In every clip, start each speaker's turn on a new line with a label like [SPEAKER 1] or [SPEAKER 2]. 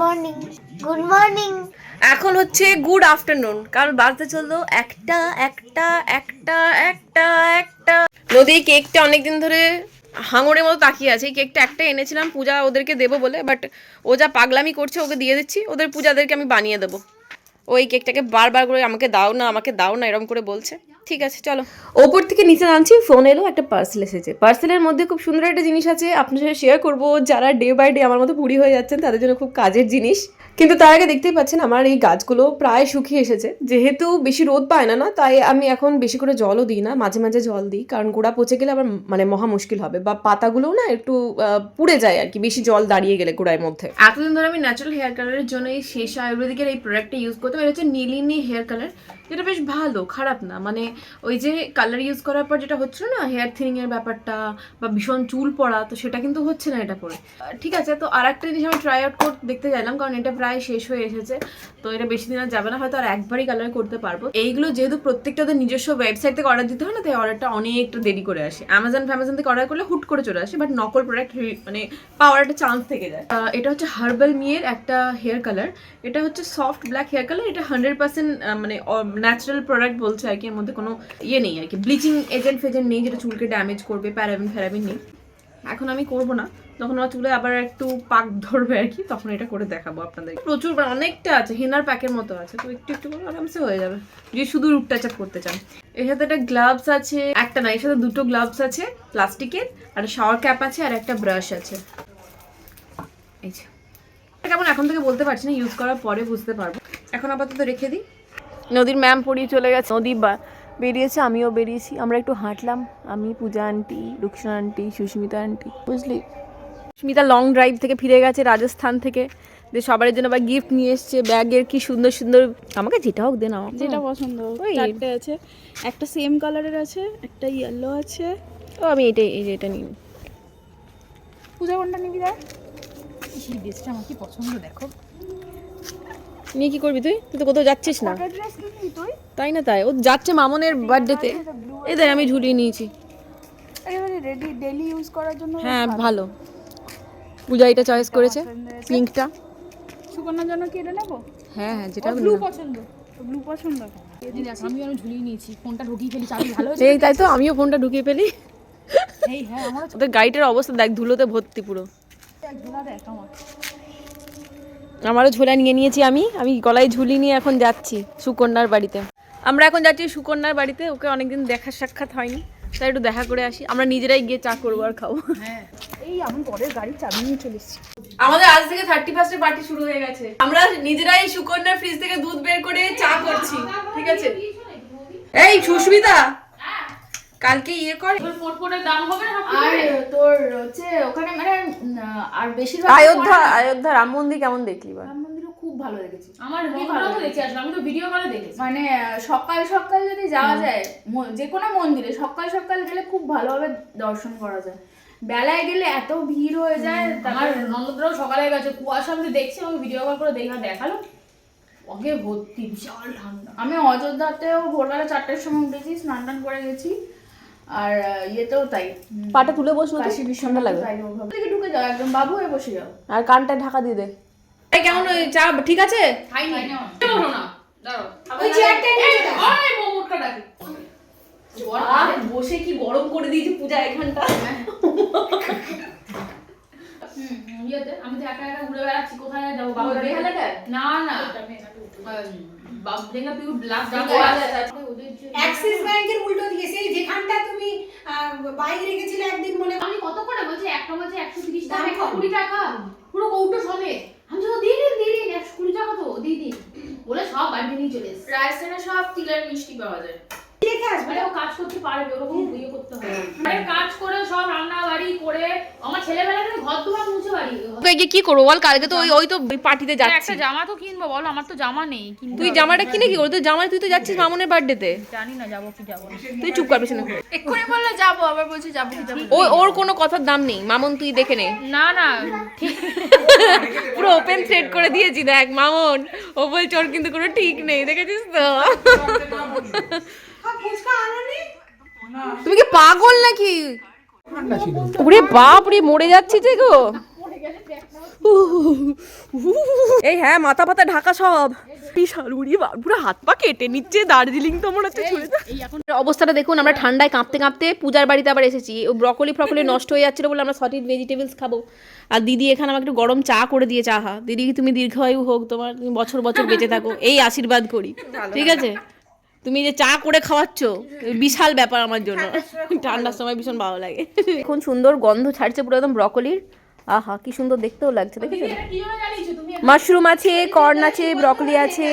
[SPEAKER 1] Morning good morning
[SPEAKER 2] এখন হচ্ছে good afternoon কারণ বাজতে চলল একটা একটা একটা একটা একটা। নদী কেকটা অনেকদিন ধরে হাঙরের মতো তাকিয়ে আছে। কেকটা একটা এনেছিলাম, পূজা ওদেরকে দেবো বলে বাট ও যা পাগলামি করছে, ওকে দিয়ে দিচ্ছি। ওদের পূজাদেরকে আমি বানিয়ে দেবো। ওই কেকটাকে বারবার করে আমাকে দাও না, আমাকে দাও না, এরকম করে বলছে। ঠিক আছে, চলো। ওপর থেকে নিচে নামছি ফোন এলো, একটা পার্সেল এসেছে। পার্সেলের মধ্যে খুব সুন্দর একটা জিনিস আছে, আপনার সাথে শেয়ার করব। যারা ডে বাই ডে আমার মতো পুরি হয়ে যাচ্ছেন, তাদের জন্য খুব কাজের জিনিস। কিন্তু তার আগে দেখতেই পাচ্ছেন আমার এই গাছগুলো প্রায় শুকিয়ে এসেছে। যেহেতু বেশি রোদ পায় না না, তাই আমি এখন বেশি করে জলও দিই না, মাঝে মাঝে জল দিই। কারণ গোড়া পচে গেলে আবার মানে মহা মুশকিল হবে বা পাতাগুলোও না একটু পুড়ে যায় আর কি, বেশি জল দাঁড়িয়ে গেলে গোড়ার মধ্যে। এতদিন ধরে আমি ন্যাচারাল হেয়ার কালারের জন্য এই শেষ আয়ুর্বেদিকের এই প্রোডাক্টটা ইউজ করতাম। এটা হচ্ছে নীলিনী হেয়ার কালার যেটা বেশ ভালো, খারাপ না। মানে ওই যে কালার ইউজ করার পর যেটা হচ্ছিল না হেয়ার থিনিং এর ব্যাপারটা বা ভীষণ চুল পড়া, তো সেটা কিন্তু হচ্ছে না এটা পরে। ঠিক আছে, তো আর একটা জিনিস আমি ট্রাই আউট করতে দেখতে চাইলাম কারণ এটা প্রায় শেষ হয়ে এসেছে। তো এটা বেশি দিন আর যাবে না, হয়তো আর একবারই কালার করতে পারব। এইগুলো যেহেতু প্রত্যেকটা নিজস্ব ওয়েবসাইট থেকে অর্ডার দিতে হয় না, তাই অর্ডারটা অনেকটা দেরি করে আসে। অ্যামাজন ফ্যামাজন থেকে অর্ডার করলে হুট করে চলে আসে বাট নকল প্রোডাক্ট মানে পাওয়ার একটা চান্স থেকে যায়। এটা হচ্ছে হার্বাল মিয়ের একটা হেয়ার কালার এটা হচ্ছে সফট ব্ল্যাক হেয়ার কালার এটা হান্ড্রেড পার্সেন্ট মানে ন্যাচারাল প্রোডাক্ট বলছে আর কি, এর মধ্যে কোনো ইয়ে নেই আর কি। ব্লিচিং এজেন্ট ফেজেন্ট নেই, যেটা চুলকে ড্যামেজ করবে প্যারাবিন ফ্যারাবিন নেই। এখন আমি করব না। যখন আমার চুলে আবার একটু পাক ধরবে আর কি, তখন এটা করে দেখাবো আপনাদের প্রচুর অনেকটা আছে, হেনার প্যাকের মতো আছে, তো একটু একটু করে আরামসে হয়ে যাবে। যদি শুধু রুট টাচ আপ করতে চান। এর সাথে একটা গ্লাভস আছে, একটা না, এর সাথে দুটো গ্লাভস আছে, প্লাস্টিকের, আর শাওয়ার ক্যাপ আছে, আর একটা ব্রাশ আছে। এই যে। কেমন এখন থেকে বলতে পারছি না ইউজ করার পরে বুঝতে পারব। এখন আপাতত রেখে দিই। নদীর ম্যাম পড়িয়ে চলে গেছে। নদী বা, বেরিয়েছে, আমিও বেরিয়েছি। আমরা একটু হাঁটলাম, আমি Puja aunty Ruksana aunty Sushmita aunty বুঝলি? সুস্মিতা লং ড্রাইভ থেকে ফিরে গেছে রাজস্থান থেকে। যে সবার জন্য আবার গিফট নিয়ে এসছে ব্যাগের কি সুন্দর সুন্দর আমাকে যেটা হোক দেন আমাকে
[SPEAKER 3] যেটা পছন্দ
[SPEAKER 2] ওই।
[SPEAKER 3] চারটে আছে। একটা সেম কালারের আছে একটা ইয়েলো আছে।
[SPEAKER 2] ও আমি এটাই এই যে এটা নিই।
[SPEAKER 3] পূজা কোনটা নিবি দেখ? এই ড্রেসটা আমার কি পছন্দ দেখো।
[SPEAKER 2] নিয়ে কি করবি তুই? তুই তো কোথাও যাচ্ছিস না।
[SPEAKER 3] তুই?
[SPEAKER 2] তাই না তাই? ও যাচ্ছে মামনের বার্থডেতে এই দেখ আমি ঝুলিয়ে নিয়েছি।
[SPEAKER 3] রেডি ডেলি ইউজ করার জন্য
[SPEAKER 2] হ্যাঁ ভালো। পূজা এটা চয়েস করেছে পিঙ্কটা।
[SPEAKER 3] সুকন্যার জন্য কি এটা নেব?
[SPEAKER 2] হ্যাঁ হ্যাঁ যেটা
[SPEAKER 3] ব্লু পছন্দ ব্লু পছন্দ।
[SPEAKER 4] আমি আমি ঝুলিয়ে নিয়েছি ফোনটা ঢুকিয়ে ফেলি চাবি ভালো
[SPEAKER 2] এই তাই তো আমিও ফোনটা ঢুকিয়ে ফেলি।
[SPEAKER 4] এই হ্যাঁ আমার
[SPEAKER 2] ওদের গাড়িটার অবস্থা দেখ ধুলোতে ভর্তি পুরো।
[SPEAKER 4] ঝোলা দেখ আমার।
[SPEAKER 2] আমারও ঝোলা নিয়ে নিয়েছি আমি আমি গলায় ঝুলি নিয়ে এখন যাচ্ছি সুকন্যার বাড়িতে। আমরা এখন যাচ্ছি সুকন্যার বাড়িতে ওকে অনেকদিন দেখা সাক্ষাৎ হয়নি। তাই একটু দেখা করে আসি। আমরা নিজেরাই গিয়ে চা করব আর খাব।
[SPEAKER 4] এই আমি পরের গাড়ির চাবি নিয়ে চলে এসেছি।
[SPEAKER 2] আমাদের আজ থেকে থার্টি ফার্স্টের পার্টি শুরু হয়ে গেছে। আমরা নিজেরাই সুকন্যার ফ্রিজ থেকে দুধ বের করে চা করছি ঠিক আছে? এই সুস্মিতা! কালকে ইয়ে কর।
[SPEAKER 4] আর তোর হচ্ছে ওখানে মানে আর বেশিরভাগ
[SPEAKER 2] অযোধ্যা অযোধ্যা রাম মন্দির কেমন দেখলি বা
[SPEAKER 4] ভালো লেগেছে।
[SPEAKER 5] আমার মন্দিরও তো দেখে আসলাম আমি তো ভিডিও কলে দেখেছি।
[SPEAKER 4] মানে সকাল সকাল যদি যাওয়া যায় যে কোনো মন্দিরে সকাল সকাল গেলে খুব ভালোভাবে দর্শন করা যায়। বেলায় গেলে এত ভিড় হয়ে যায়
[SPEAKER 5] আমার নন্দরাও সকালে গেছে কুয়াশা আমি দেখছি আমাকে ভিডিও কল করে দেখা দেখাল। ওকে ভর্তি বিশাল ঠান্ডা।
[SPEAKER 4] আমি অযোধ্যাতেও ভোরবেলা চারটের সময় উঠেছি স্নান টান করে গেছি আর ইয়েতেও তাই।
[SPEAKER 2] পাটা তুলে বসল তো
[SPEAKER 4] কাশী
[SPEAKER 2] ঠান্ডা লাগবে
[SPEAKER 4] তাই ওভাবে। থেকে ঢুকে যাও একদম বাবু হয়ে বসে যাও।
[SPEAKER 2] আর কানটা ঢাকা দিয়ে দে। এই কেমন ওই চা ঠিক আছে?
[SPEAKER 5] খাইনি বসো না। দাঁড়াও।
[SPEAKER 4] ওই চেয়ারটা নিয়ে
[SPEAKER 5] ডাকি।
[SPEAKER 2] আর বসে কি গরম করে দিয়েছে পূজা এখানটা?
[SPEAKER 5] হুম, ইয়েতে আমি তো একা একা ঘুরে বেড়াচ্ছি কোথায় যাব? বাবা? না না।
[SPEAKER 6] অ্যাক্সিস ব্যাংকের উল্টো দিকে সেই যেখানটা তুমি রেখেছিলে একদিন মনে
[SPEAKER 5] আমি কত করে বলছি? একটা বলছে একশো তিরিশ টাকা। কুড়ি টাকা। পুরো কৌটো সবে আমি তো দিয়ে দিন দিয়ে দিন একশো কুড়ি টাকা তো দিয়ে দিন বাড়িতে চলে এসছে
[SPEAKER 4] সব তিলের মিষ্টি পাওয়া যায়।
[SPEAKER 6] রেখে আসবে
[SPEAKER 5] মানে ও কাজ করতে পারবে ওরকম ইয়ে করতে হবে। মানে কাজ করে সব রান্না বাড়ি করে আমার ছেলেবেলা কিন্তু ঘর দুয়ার মুছে বাড়ি।
[SPEAKER 2] ওকে গিয়ে কি করব বল কালকে তো ওই ওই তো পার্টিতে যাচ্ছি
[SPEAKER 4] একটা জামা তো কিনবো বলো আমার তো জামা নেই
[SPEAKER 2] তুই জামাটা কিনে কি করবি তুই জামা তুই তো যাচ্ছিস মামুনের বার্থডেতে।
[SPEAKER 4] জানি না যাব কি যাব
[SPEAKER 2] তুই চুপ কর পেছনে।
[SPEAKER 4] এক্ষুনি বললে যাব আবার বলছি যাব কি যাব
[SPEAKER 2] ও ওর কোনো কথার দাম নেই। মামুন তুই দেখে নে।
[SPEAKER 4] না না ঠিক।
[SPEAKER 2] পুরো ওপেন সেট করে দিয়েছি দেখ মামুন। ও বলছে ওর কিন্তু কোনো ঠিক নেই দেখেছিস তো? তুমি কি পাগল নাকি? ওরে বাপ রে মরে যাচ্ছি যে গো। এই হ্যাঁ মাথা পাতা ঢাকা সব। বিশাল উড়ি পুরো হাত পা কেটে নিচ্ছে দার্জিলিং তো মনে হচ্ছে। অবস্থাটা দেখুন আমরা ঠান্ডায় কাঁপতে কাঁপতে পূজার বাড়িতে আবার এসেছি। ও ব্রকলি ফ্রকলি নষ্ট হয়ে যাচ্ছিল বলে আমরা সঠিক ভেজিটেবলস খাব। আর দিদি এখানে আমাকে একটু গরম চা করে দিয়ে চাহা দিদি তুমি দীর্ঘায়ু হোক তোমার তুমি বছর বছর বেঁচে থাকো এই আশীর্বাদ করি। ঠিক আছে? তুমি যে চা করে খাওয়াচ্ছ বিশাল ব্যাপার আমার জন্য। ঠান্ডার সময় ভীষণ ভালো লাগে। এখন সুন্দর গন্ধ ছাড়ছে পুরো একদম ব্রকলির। আহা কি সুন্দর দেখতেও লাগছে দেখেছ? মাশরুম আছে কর্ন আছে ব্রকলি আছে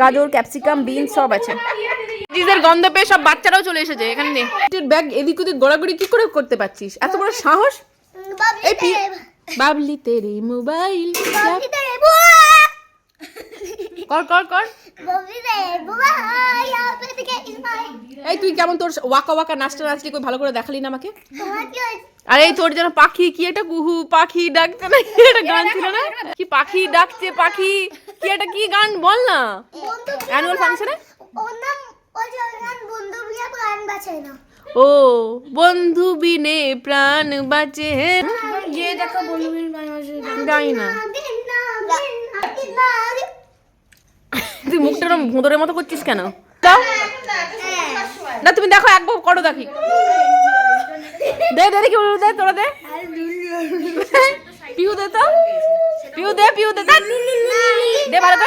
[SPEAKER 2] গাজর ক্যাপসিকাম বিনস সব আছে। জিজের গন্ধ পেয়ে সব বাচ্চারাও চলে এসেছে এখানে ব্যাগ এদিক ওদিক গড়াগড়ি কি করে করতে পারছিস? এত বড় সাহস? এই বাবলি তেরি মোবাইল। কর কর কর। এই তুই কেমন তোর ওয়াকা ওয়াকা নাচটা নাচলি কই ভালো করে দেখালি না আমাকে? আরে তোর যেন পাখি কি একটা গুহু পাখি ডাকছে না কি একটা গান ছিল না? কি পাখি ডাকছে পাখি কি একটা কি গান বল না। অ্যানুয়াল ফাংশনে
[SPEAKER 1] ও হ্যাঁ? বন্ধু
[SPEAKER 2] বিনে প্রাণ বাঁচে জানি না। তুই মুখটা এরকম ভোঁদরের মতো করছিস কেন? দাও না তুমি দেখো একবার করো দেখি। দে দে দেখি উলু দে তোরা দে। পিউ দে তো। পিউ দে পিউ দে। দে। ভালো তো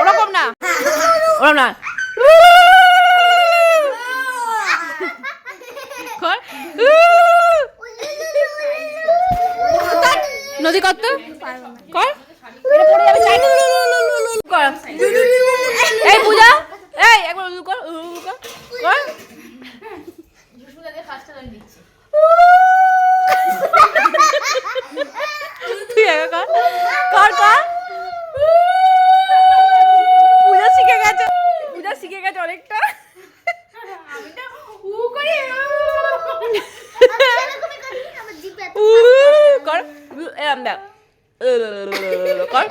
[SPEAKER 2] ওরকম না। ওরকম না। নদী কত কর কর তুই একা কর কর পূজা শিখে গেছে পূজা শিখে গেছে অনেকটা
[SPEAKER 1] আমার জিপে এত
[SPEAKER 2] উ, কর এরম দেখ কর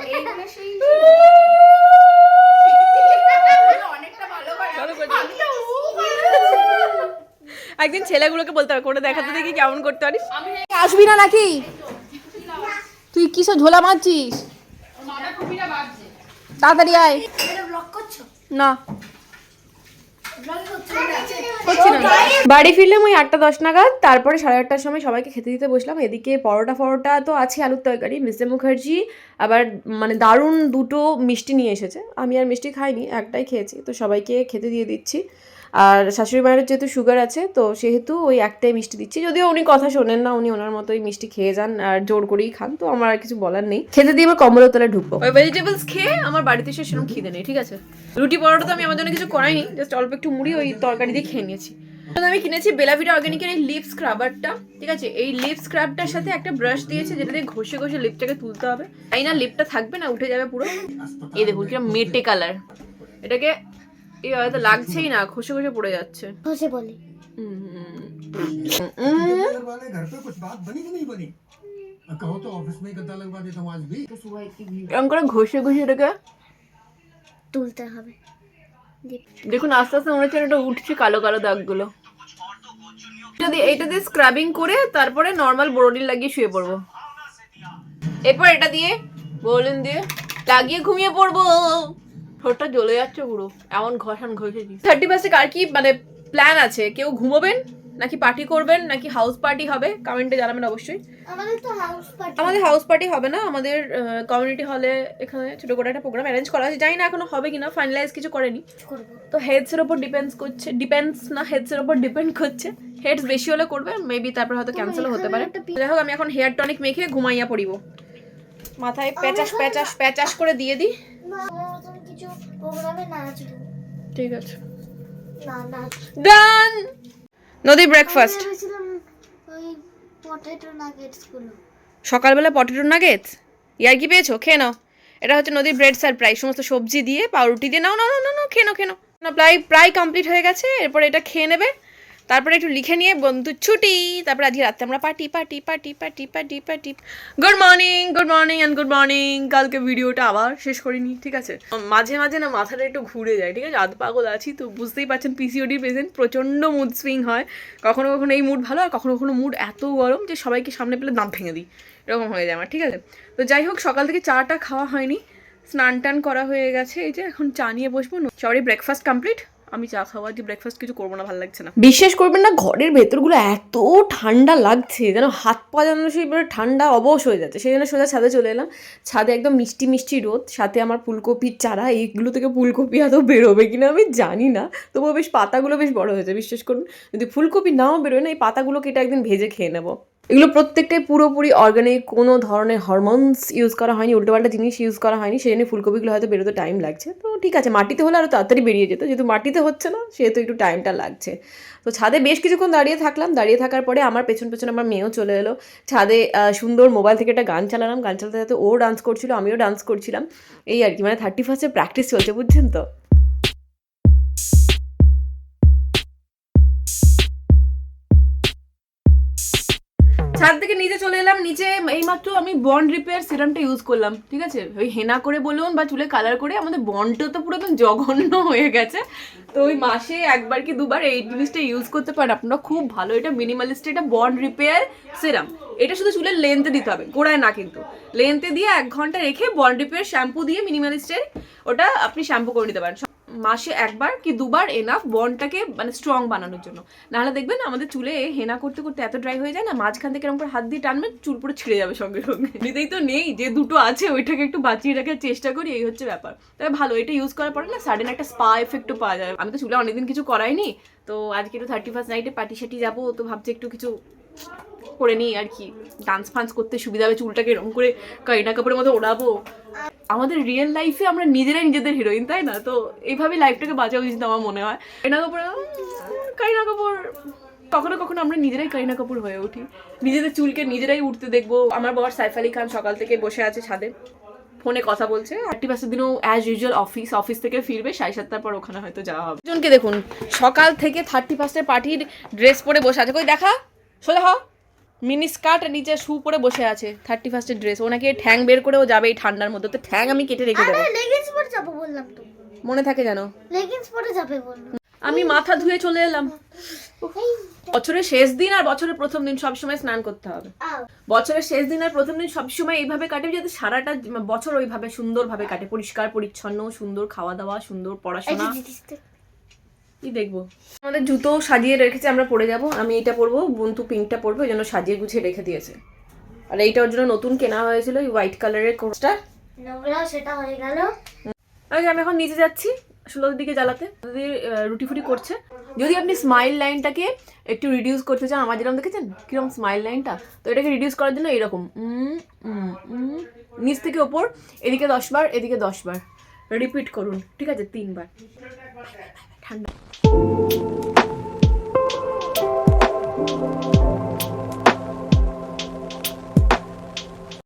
[SPEAKER 2] ভালো করছিস। একদিন ছেলেগুলোকে বলতে হবে করে দেখাতে দেখি কেমন করতে পারিস। আসবি না নাকি? তুই কি সব ঝোলা মারছিস? তাড়াতাড়ি আয়। না। বাড়ি ফিরলাম ওই আটটা দশ নাগাদ তারপরে সাড়ে আটটার সময় সবাইকে খেতে দিতে বসলাম। এদিকে পরোটা ফরোটা তো আছে আলুর তরকারি মিস্টার মুখার্জি আবার মানে দারুণ দুটো মিষ্টি নিয়ে এসেছে। আমি আর মিষ্টি খাইনি একটাই খেয়েছি। তো সবাইকে খেতে দিয়ে দিচ্ছি। আর শাশুড়ি মায়ের যেহেতু সুগার আছে, তো সেহেতু ওই একটাই মিষ্টি দিচ্ছি। যদিও উনি কথা শোনেন না, উনি ওনার মতোই মিষ্টি খেয়ে যান আর জোর করেই খান, তো আমার আর কিছু বলার নেই। খেতে দিয়ে আমার কম্বলের তলায় ঢুকবো। ওই ভেজিটেবলস খেয়ে আমার বাড়িতে এসে সেরকম খিদে নেই, ঠিক আছে? রুটি পরোটা তো আমি আমার জন্য কিছু করাইনি জাস্ট অল্প একটু মুড়ি ওই তরকারি দিয়ে খেয়ে নিয়েছি। আমি কিনেছি বেলাভিটা অর্গানিকের এই লিপ স্ক্রাবারটা ঠিক আছে? এই লিপ স্ক্রাবটার সাথে একটা ব্রাশ দিয়েছে, যেটা দিয়ে ঘষে ঘষে লিপটাকে তুলতে হবে। তাই না লিপটা থাকবে না, উঠে যাবে পুরো। এই দেখুন, কিরম মেটে কালার এটাকে হয়তো লাগছেই না খসে খসে পড়ে যাচ্ছে।
[SPEAKER 1] খসে
[SPEAKER 2] দেখুন আস্তে আস্তে মনে হচ্ছে উঠছে কালো কালো দাগগুলো যদি এটা দিয়ে স্ক্রাবিং করে তারপরে নর্মাল বোরোডিন লাগিয়ে শুয়ে পড়ব এরপর এটা দিয়ে বলুন দিয়ে লাগিয়ে ঘুমিয়ে পড়ব ঠোঁটটা জ্বলে যাচ্ছে পুরো। এমন ঘষান ঘষেছি। থার্টি ফার্স্টে কার কি মানে প্ল্যান আছে? কেউ ঘুমোবেন? নাকি পার্টি করবেন? নাকি হাউস পার্টি হবে? কমেন্টে জানাবেন অবশ্যই।
[SPEAKER 1] আমাদের তো হাউস পার্টি
[SPEAKER 2] আমাদের হাউস পার্টি হবে না? আমাদের কমিউনিটি হলে এখানে ছোট করে একটা প্রোগ্রাম অ্যারেঞ্জ করা আছে। জানি না এখনও হবে কিনা ফাইনালাইজ কিছু করেনি।
[SPEAKER 1] করব।
[SPEAKER 2] তো হেডসের ওপর ডিপেন্ডস করছে ডিপেন্ডস না হেডসের ওপর ডিপেন্ড করছে। হেডস বেশি হলে করবে মেবি তারপর হয়তো ক্যান্সেলও হতে পারে। যাই হোক আমি এখন হেয়ার টনিক মেখে ঘুমাইয়া পড়িব। মাথায় প্যাচাস প্যাচাস প্যাচাস করে দিয়ে দিই।
[SPEAKER 1] কিছু প্রোগ্রামে নাচবো
[SPEAKER 2] ঠিক আছে।
[SPEAKER 1] না নাচ
[SPEAKER 2] ডান নদী ব্রেকফাস্ট
[SPEAKER 1] ওই পটেটো নাগেটসগুলো।
[SPEAKER 2] সকালবেলা পটেটো নাগেটস ইয়ার কি পেয়েছ? খেয়ে নাও। এটা হচ্ছে নদীর ব্রেড সারপ্রাইজ সমস্ত সবজি দিয়ে পাউরুটি দিয়ে নাও নাও নাও নাও খেয়ে নাও খেয়ে নাও। না প্রায় প্রায় কমপ্লিট হয়ে গেছে। এরপর এটা খেয়ে নেবে। তারপরে একটু লিখে নিয়ে, বন্ধু ছুটি, তারপরে আজকে রাতে আমরা party party party party party party good morning good morning and good morning কালকে ভিডিওটা আবার শেষ করিনি, ঠিক আছে? মাঝে মাঝে না মাথাটা একটু ঘুরে যায়, ঠিক আছে? আধ পাগল আছি, তো বুঝতেই পারছেন পিসিওডি পেশেন্ট প্রচণ্ড মুড সুইং হয়। কখনো কখনো এই মুড ভালো, আর কখনো কখনো মুড এত গরম যে সবাইকে সামনে পেলে দাঁত ভেঙে দিই। এরকম হয়ে যায় আমার, ঠিক আছে? তো যাই হোক, সকাল থেকে চাটা খাওয়া হয়নি। স্নান টান করা হয়ে গেছে, এই যে এখন চা নিয়ে বসবো। সরি ব্রেকফাস্ট কমপ্লিট আমি চা খাওয়া যে ব্রেকফাস্ট কিছু করব না, ভালো লাগছে না। বিশ্বাস করবেন না, ঘরের ভেতরগুলো এত ঠান্ডা লাগছে, যেন হাত পা যেন সেই ঠান্ডা অবশ হয়ে যাচ্ছে। সেই জন্য সোজা ছাদে চলে এলাম। ছাদে একদম মিষ্টি মিষ্টি রোদ, সাথে আমার ফুলকপির চারা, এইগুলো থেকে ফুলকপি আদৌ বেরোবে কিনা আমি জানি না। তবুও বেশ পাতাগুলো বেশ বড় হয়েছে, বিশ্বাস করুন। যদি ফুলকপি নাও বেরোয় না, এই পাতাগুলো কেটে একদিন ভেজে খেয়ে নেব। এগুলো প্রত্যেকটাই পুরোপুরি অর্গানিক কোনো ধরনের হরমোনস ইউজ করা হয়নি, উল্টোপাল্টা জিনিস ইউজ করা হয়নি, সেই জন্য ফুলকপিগুলো হয়তো বেরোতে টাইম লাগছে। তো ঠিক আছে, মাটিতে হলে আরও তাড়াতাড়ি বেরিয়ে যেত, যেহেতু মাটিতে হচ্ছে না, সেহেতু একটু টাইমটা লাগছে। তো ছাদে বেশ কিছুক্ষণ দাঁড়িয়ে থাকলাম, দাঁড়িয়ে থাকার পরে আমার পেছন পেছন আমার মেয়েও চলে এলো। ছাদে সুন্দর মোবাইল থেকে একটা গান চালালাম, গান চালাতে চালাতে ও ডান্স করছিল, আমিও ডান্স করছিলাম। এই আর কি মানে থার্টি ফার্স্টে প্র্যাকটিস চলছে, বুঝছেন তো? ছাদ থেকে নিচে চলে এলাম নিচে এইমাত্র আমি বন্ড রিপেয়ার সিরামটা ইউজ করলাম, ঠিক আছে? ওই হেনা করে বলুন বা চুলে কালার করে, আমাদের বন্ডটা তো পুরো জঘন্য হয়ে গেছে। তো ওই মাসে একবার কি দুবার এই জিনিসটা ইউজ করতে পারেন, আপনারা খুব ভালো। এটা মিনিমালিস্ট এটা বন্ড রিপেয়ার সিরাম এটা শুধু চুলের লেন্থে দিতে হবে, গোড়ায় না কিন্তু। লেন্থে দিয়ে এক ঘণ্টা রেখে বন্ড রিপেয়ার শ্যাম্পু দিয়ে মিনিমালিস্টের ওটা আপনি শ্যাম্পু করে নিতে পারেন। মাসে একবার কি দুবার এনাফ বনটাকে মানে স্ট্রং বানানোর জন্য। নাহলে দেখবেন আমাদের চুলে হেনা করতে করতে এত ড্রাই হয়ে যায় না, মাঝখান থেকে এরকম করে হাত দিয়ে টানবে চুল পুরো ছিঁড়ে যাবে সঙ্গে সঙ্গে। এমনিতেই তো নেই, যে দুটো আছে ওইটাকে একটু বাঁচিয়ে রাখার চেষ্টা করি, এই হচ্ছে ব্যাপার। তবে ভালো, এটা ইউজ করার পরে না সাডেন একটা স্পা এফেক্টও পাওয়া যায়। আমি তো চুলে অনেকদিন কিছু করাইনি, তো আজকে একটু থার্টি ফার্স্ট নাইটে পার্টি সাটি যাব, তো ভাবছি একটু কিছু করে নিই আর কি। ডান্স ফান্স করতে সুবিধা হবে, চুলটাকে এরকম করে কারিনা কাপড়ের মতো ওড়াবো। আমাদের রিয়েল লাইফে আমরা নিজেরাই নিজেদের হিরোইন তাই না? তো এইভাবে লাইফটাকে বাঁচা উচিত আমার মনে হয়। কারিনা কাপুর কারিনা কাপুর, কখনো কখনো আমরা নিজেরাই কারিনা কাপুর হয়ে উঠি। নিজেদের চুলকে নিজেরাই উঠতে দেখব। আমার বাবার সাইফ আলী খান সকাল থেকে বসে আছে ছাদে। ফোনে কথা বলছে। থার্টি পার্সেন্ট দিনও অ্যাজ ইউজুয়াল অফিস অফিস থেকে ফিরবে, সাড়ে সাতটার পর ওখানে হয়তো যাওয়া হবে। জনকে দেখুন, সকাল থেকে থার্টি ফার্স্টের পার্টির ড্রেস পরে বসে আছে। কই, দেখা? সোজা হ। মিনি স্কার্ট নিচে শু পরে বসে আছে থার্টি ফার্স্টের ড্রেস ওনাকে ঠ্যাং বের করেও যাবে এই ঠান্ডার মধ্যে। তো ঠ্যাং আমি কেটে রেখে দেবো।
[SPEAKER 1] লেগিংস পরে যাব বললাম তো।
[SPEAKER 2] মনে থাকে জানো
[SPEAKER 1] লেগিংস পরে যাবে বললাম
[SPEAKER 2] আমি মাথা ধুয়ে চলে এলাম। বছরের শেষ দিন আর বছরের প্রথম দিন সবসময় স্নান করতে হবে। বছরের শেষ দিন আর প্রথম দিন সবসময় এইভাবে কাটে যাতে সারাটা বছর ওইভাবে সুন্দরভাবে কাটে। পরিষ্কার পরিচ্ছন্ন সুন্দর খাওয়া দাওয়া সুন্দর পড়াশোনা। কি দেখব? আমাদের জুতো সাজিয়ে রেখেছে আমরা পরে যাব। আমি এটা পরবো বন্ধু পিঙ্কটা পরবো ওই জন্য সাজিয়ে গুছিয়ে রেখে দিয়েছে। আর এইটা ওর জন্য নতুন কেনা হয়েছিল ওই হোয়াইট কালারের কোর্সটা।
[SPEAKER 1] সেটা হয়ে গেল।
[SPEAKER 2] ওকে আমি এখন নিচে যাচ্ছি ষোলোর দিকে জ্বালাতে। রুটি ফুটি করছে। যদি আপনি স্মাইল লাইনটাকে একটু রিডিউস করতে চান আমার যেরকম দেখেছেন কীরকম স্মাইল লাইনটা তো এটাকে রিডিউস করার জন্য উম, নিচ থেকে ওপর এদিকে দশ বার এদিকে দশ বার। রিপিট করুন ঠিক আছে? তিনবার। ঠান্ডা। Thank you.